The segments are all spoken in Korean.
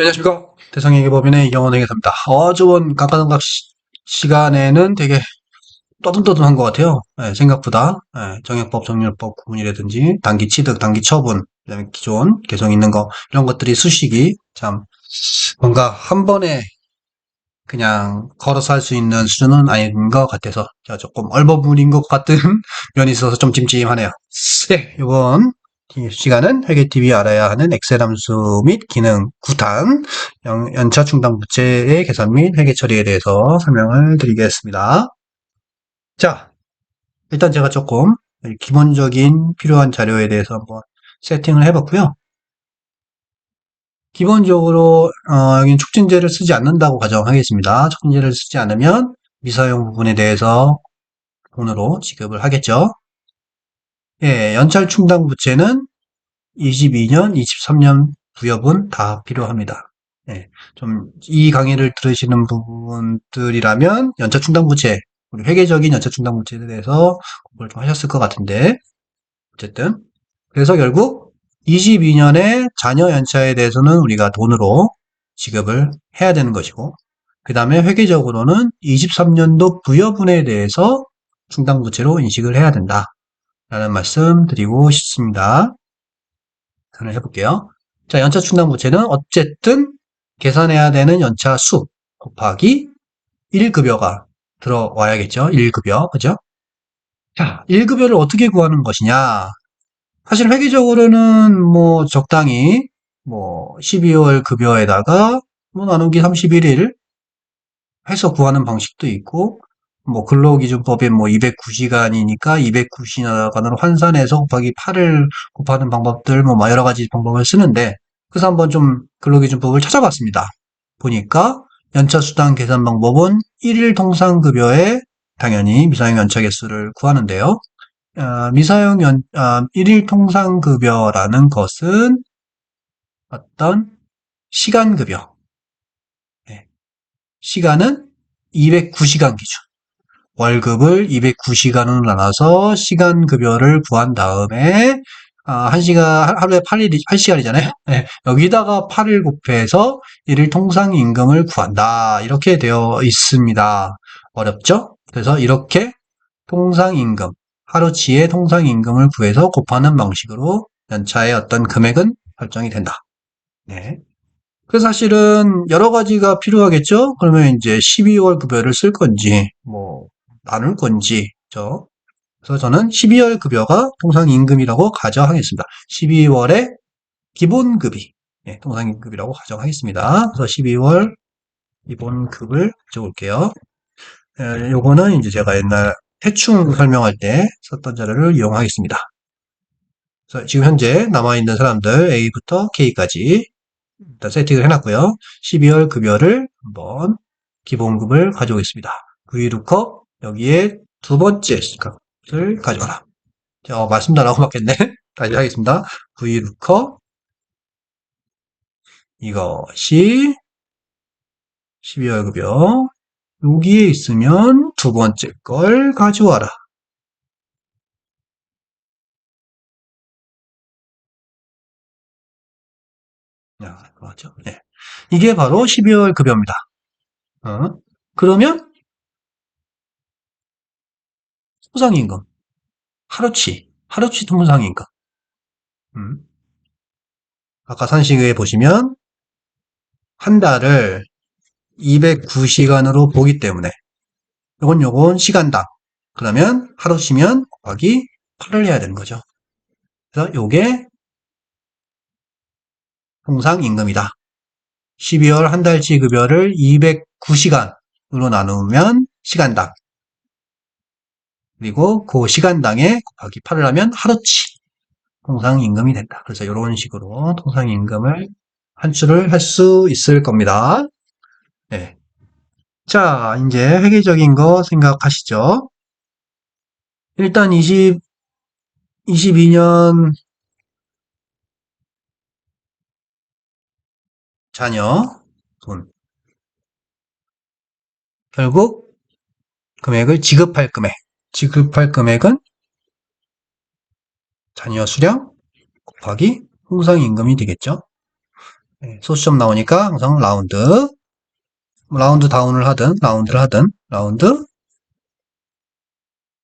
안녕하십니까. 대성회계법인의 이경원 회계사입니다. 어, 저번 각가당각 시, 간에는 되게 떠듬떠듬한 것 같아요. 예, 생각보다 예, 정액법, 정률법 구분이라든지 단기 취득, 단기 처분, 그다음에 기존 개성 있는 거 이런 것들이 수식이 참 뭔가 한 번에 그냥 걸어서 할 수 있는 수준은 아닌 것 같아서 제가 조금 얼버무린 것 같은 면이 있어서 좀 찜찜하네요. 네, 이번 시간은 회계TV 알아야 하는 엑셀 함수 및 기능 9탄 연차 충당 부채의 계산 및 회계 처리에 대해서 설명을 드리겠습니다. 자, 일단 제가 조금 기본적인 필요한 자료에 대해서 한번 세팅을 해봤고요. 기본적으로 어, 여기는 촉진제를 쓰지 않는다고 가정하겠습니다. 촉진제를 쓰지 않으면 미사용 부분에 대해서 돈으로 지급을 하겠죠. 예, 연찰 충당 부채는 22년, 23년 부여분 다 필요합니다. 예, 좀 이 강의를 들으시는 부분들이라면 연차 충당 부채, 우리 회계적인 연차 충당 부채에 대해서 공부를 좀 하셨을 것 같은데 어쨌든 그래서 결국 22년의 자녀 연차에 대해서는 우리가 돈으로 지급을 해야 되는 것이고 그 다음에 회계적으로는 23년도 부여분에 대해서 충당 부채로 인식을 해야 된다. 라는 말씀 드리고 싶습니다. 계산을 해볼게요. 자, 연차 충당 부채는 어쨌든 계산해야 되는 연차 수 곱하기 1급여가 들어와야겠죠. 1급여. 그죠? 자, 1급여를 어떻게 구하는 것이냐? 사실 회계적으로는 뭐 적당히 뭐 12월 급여에다가 뭐 나누기 31일 해서 구하는 방식도 있고 뭐 근로기준법에 뭐 209시간이니까 209시간으로 환산해서 곱하기 8을 곱하는 방법들 뭐 여러 가지 방법을 쓰는데 그래서 한번 좀 근로기준법을 찾아봤습니다. 보니까 연차수당 계산 방법은 1일 통상급여에 당연히 미사용 연차 개수를 구하는데요. 어, 미사용 연, 어, 1일 통상급여라는 것은 어떤 시간급여. 네. 시간은 209시간 기준. 월급을 209시간으로 나눠서 시간 급여를 구한 다음에 아, 1시간 하루에 8일 8시간이잖아요. 네, 여기다가 8을 곱해서 1일 통상 임금을 구한다. 이렇게 되어 있습니다. 어렵죠? 그래서 이렇게 통상 임금 하루치의 통상 임금을 구해서 곱하는 방식으로 연차의 어떤 금액은 설정이 된다. 네. 그 사실은 여러 가지가 필요하겠죠? 그러면 이제 12월 급여를 쓸 건지, 뭐, 나눌 건지, 죠 그래서 저는 12월 급여가 통상임금이라고 가정하겠습니다. 12월의 기본급이 네, 통상임금이라고 가정하겠습니다. 그래서 12월 기본급을 적을게요. 에, 요거는 이제 제가 옛날 해충 설명할 때 썼던 자료를 이용하겠습니다. 그래서 지금 현재 남아있는 사람들 A부터 K까지 일단 세팅을 해놨고요. 12월 급여를 한번 기본급을 가져오겠습니다. VLOOKUP 여기에 두 번째 값을 가져와라. 자, 어, 말씀 다 나오고 맞겠네. 다시 하겠습니다. VLOOKUP 이것이 12월 급여 여기에 있으면 두 번째 걸 가져와라. 야, 맞죠? 네. 이게 바로 12월 급여입니다. 어? 그러면 통상임금 하루치 하루치 통상임금 음. 아까 산식에 보시면 한 달을 209시간으로 보기 때문에 요건 요건 시간당 그러면 하루치면 곱하기 8을 해야 되는 거죠. 그래서 요게 통상임금이다. 12월 한 달치 급여를 209시간으로 나누면 시간당. 그리고 그 시간당에 곱하기 8을 하면 하루치 통상임금이 된다. 그래서 이런 식으로 통상임금을 환수를 할수 있을 겁니다. 네. 자, 이제 회계적인 거 생각하시죠? 일단 20, 22년 자녀 돈 결국 금액을 지급할 금액 지급할 금액은 자녀 수량 곱하기 통상 임금이 되겠죠. 네, 소수점 나오니까 항상 라운드. 라운드 다운을 하든, 라운드를 하든, 라운드,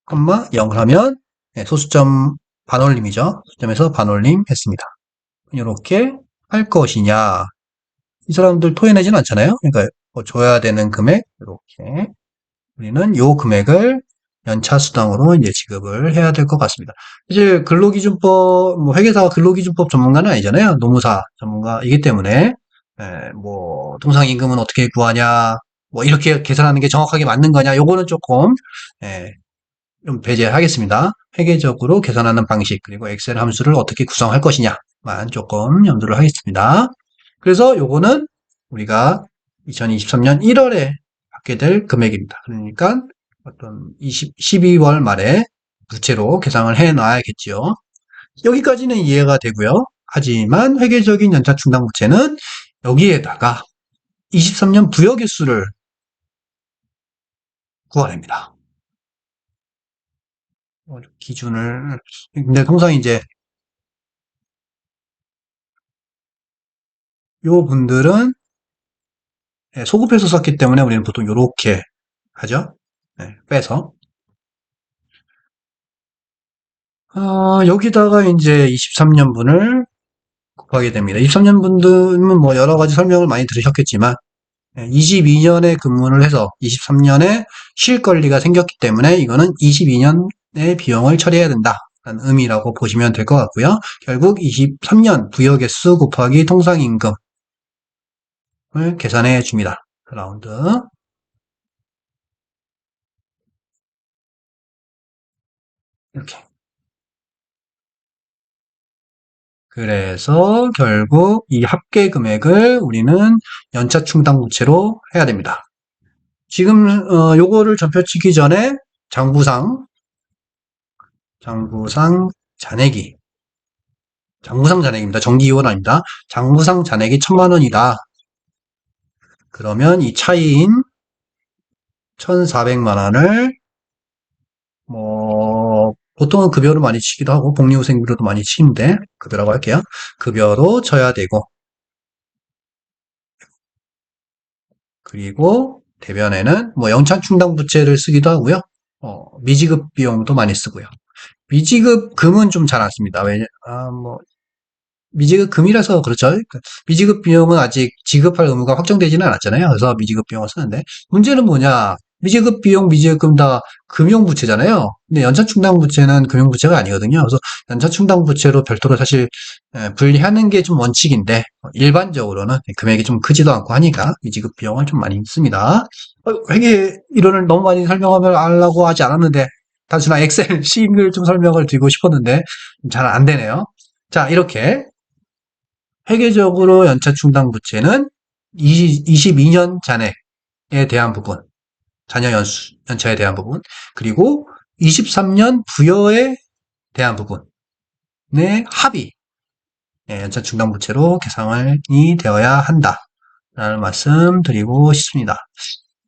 콤마 0을 하면 네, 소수점 반올림이죠. 소수점에서 반올림 했습니다. 이렇게 할 것이냐. 이 사람들 토해내지는 않잖아요. 그러니까 뭐 줘야 되는 금액 이렇게 우리는 요 금액을 연차 수당으로 이제 지급을 해야 될 것 같습니다. 이제 근로기준법 뭐 회계사가 근로기준법 전문가는 아니잖아요. 노무사 전문가이기 때문에 에, 뭐 통상임금은 어떻게 구하냐 뭐 이렇게 계산하는 게 정확하게 맞는 거냐 요거는 조금 에, 좀 배제하겠습니다. 회계적으로 계산하는 방식 그리고 엑셀 함수를 어떻게 구성할 것이냐만 조금 염두를 하겠습니다. 그래서 요거는 우리가 2023년 1월에 받게 될 금액입니다. 그러니까 어떤 20, 12월 말에 부채로 계상을 해 놔야겠지요. 여기까지는 이해가 되고요. 하지만 회계적인 연차 충당 부채는 여기에다가 23년 부여 개수를 구하냅니다. 어, 기준을 근데 통상 이제 요 분들은 예, 소급해서 썼기 때문에 우리는 보통 이렇게 하죠. 네, 빼서 어, 여기다가 이제 23년분을 곱하게 됩니다. 23년분들은 뭐 여러 가지 설명을 많이 들으셨겠지만 22년에 근무를 해서 23년에 쉴 권리가 생겼기 때문에 이거는 22년의 비용을 처리해야 된다. 라는 의미라고 보시면 될 것 같고요. 결국 23년 부여개수 곱하기 통상임금 을 계산해 줍니다. 라운드. 이렇게. 그래서 결국 이 합계 금액을 우리는 연차 충당 부채로 해야 됩니다. 지금 어, 요거를 전표치기 전에 장부상 장부상 잔액이 장부상 잔액입니다. 정기 이원 아닙니다. 장부상 잔액이 천만 원이다. 그러면 이 차이인 1,400만 원을 뭐 보통은 급여로 많이 치기도 하고 복리후 생비로도 많이 치는데 급여라고 할게요. 급여로 쳐야 되고 그리고 대변에는 뭐 영창 충당 부채를 쓰기도 하고요. 어, 미지급 비용도 많이 쓰고요. 미지급 금은 좀 잘 안 씁니다. 왜냐, 아, 뭐, 미지급 금이라서 그렇죠. 그러니까 미지급 비용은 아직 지급할 의무가 확정되지는 않았잖아요. 그래서 미지급 비용을 쓰는데 문제는 뭐냐? 미지급 비용, 미지급 금다 금융부채잖아요. 근데 연차충당부채는 금융부채가 아니거든요. 그래서 연차충당부채로 별도로 사실 분리하는 게 좀 원칙인데 일반적으로는 금액이 좀 크지도 않고 하니까 미지급 비용을 좀 많이 씁니다. 어, 회계 이론을 너무 많이 설명하면 하려고 하지 않았는데 단순한 엑셀 싱글 좀 설명을 드리고 싶었는데 잘 안 되네요. 자 이렇게 회계적으로 연차 충당 부채는 22년 잔액에 대한 부분, 자녀 연수, 연차에 대한 부분, 그리고 23년 부여에 대한 부분의 합의, 예, 연차 충당 부채로 계상이 되어야 한다. 라는 말씀 드리고 싶습니다.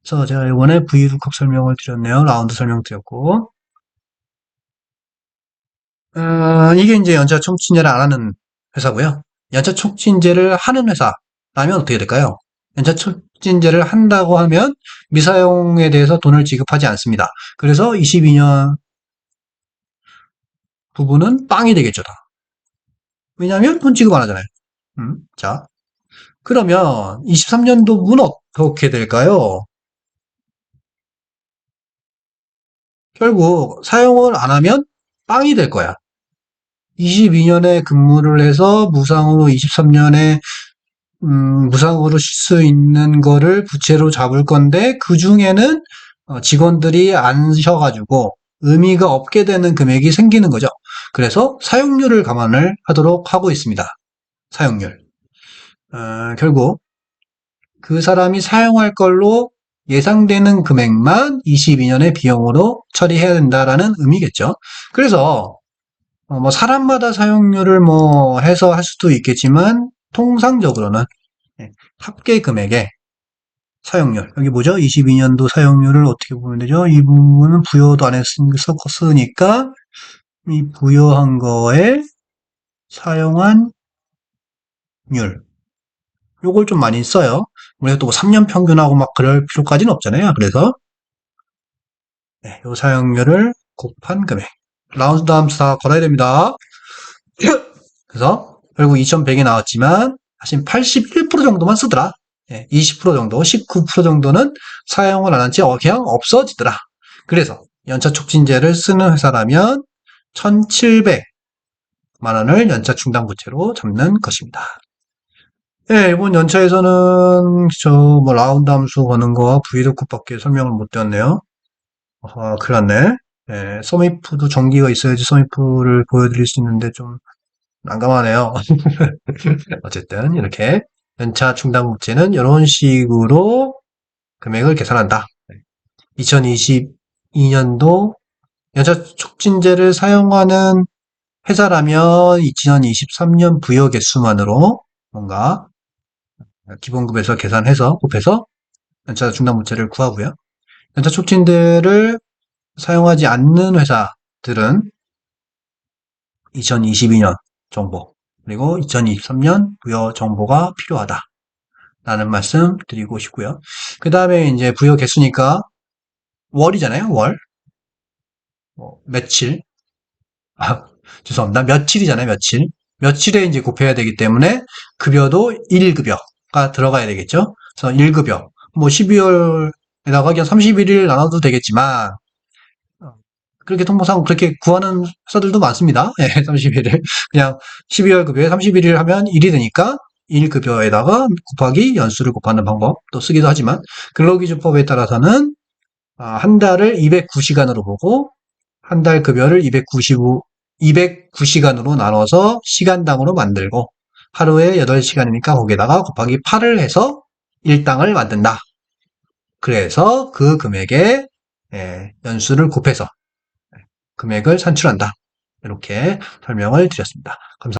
그래서 제가 이번에 V룩업 설명을 드렸네요. 라운드 설명 드렸고, 어, 이게 이제 연차 총진제를 안 하는 회사고요. 연차 촉진제를 하는 회사라면 어떻게 될까요? 연차 촉진제를 한다고 하면 미사용에 대해서 돈을 지급하지 않습니다. 그래서 22년 부분은 빵이 되겠죠. 다. 왜냐하면 돈 지급 안 하잖아요. 음, 자, 그러면 23년도 문 어떻게 될까요? 결국 사용을 안 하면 빵이 될 거야. 22년에 근무를 해서 무상으로 23년에 음, 무상으로 쉴 수 있는 거를 부채로 잡을 건데 그 중에는 어, 직원들이 안 쉬어가지고 의미가 없게 되는 금액이 생기는 거죠. 그래서 사용률을 감안을 하도록 하고 있습니다. 사용률. 어, 결국 그 사람이 사용할 걸로 예상되는 금액만 22년의 비용으로 처리해야 된다라는 의미겠죠. 그래서 어, 뭐 사람마다 사용률을 뭐 해서 할 수도 있겠지만 통상적으로는 예, 합계 금액의 사용률 여기 뭐죠? 22년도 사용률을 어떻게 보면 되죠? 이 부분은 부여도 안 했으니까 이 부여한 거에 사용한 율 요걸 좀 많이 써요. 우리가 또 3년 평균하고 막 그럴 필요까지는 없잖아요. 그래서 네, 요 사용료를 곱한 금액. 라운드 함수 다 걸어야 됩니다. 그래서 결국 2100이 나왔지만 사실 81% 정도만 쓰더라. 20% 정도, 19% 정도는 사용을 안 한 채 그냥 없어지더라. 그래서 연차 촉진제를 쓰는 회사라면 1700만 원을 연차 충당 부채로 잡는 것입니다. 예, 이번 연차에서는 저뭐 라운드 함수 거는 거와 브이로크밖에 설명을 못 드렸네요. 아, 큰일 났네. 예, 서미프도 전기가 있어야지 서미프를 보여드릴 수 있는데 좀 난감하네요. 어쨌든 이렇게 연차 충당 부채는 이런 식으로 금액을 계산한다. 2022년도 연차 촉진제를 사용하는 회사라면 2023년 부여 개수만으로 뭔가 기본급에서 계산해서 곱해서 연차 중단 부채를 구하고요. 연차 촉진제를 사용하지 않는 회사들은 2022년 정보 그리고 2023년 부여 정보가 필요하다. 라는 말씀 드리고 싶고요. 그 다음에 이제 부여 개수니까 월이잖아요. 월. 뭐 며칠. 아, 죄송합니다. 며칠이잖아요. 며칠. 며칠에 이제 곱해야 되기 때문에 급여도 1급여가 들어가야 되겠죠. 그래서 1급여. 뭐 12월에다가 그냥 31일 나눠도 되겠지만 어, 그렇게 통보상 그렇게 구하는 회사들도 많습니다. 예, 31일. 그냥 12월 급여에 31일 하면 1이 되니까 1급여에다가 곱하기 연수를 곱하는 방법도 쓰기도 하지만 근로기준법에 따라서는 아, 한 달을 209시간으로 보고 한 달 급여를 295, 209시간으로 나눠서 시간당으로 만들고 하루에 8시간이니까 거기에다가 곱하기 8을 해서 일당을 만든다. 그래서 그 금액에 예, 연수를 곱해서 금액을 산출한다. 이렇게 설명을 드렸습니다. 감사합니다.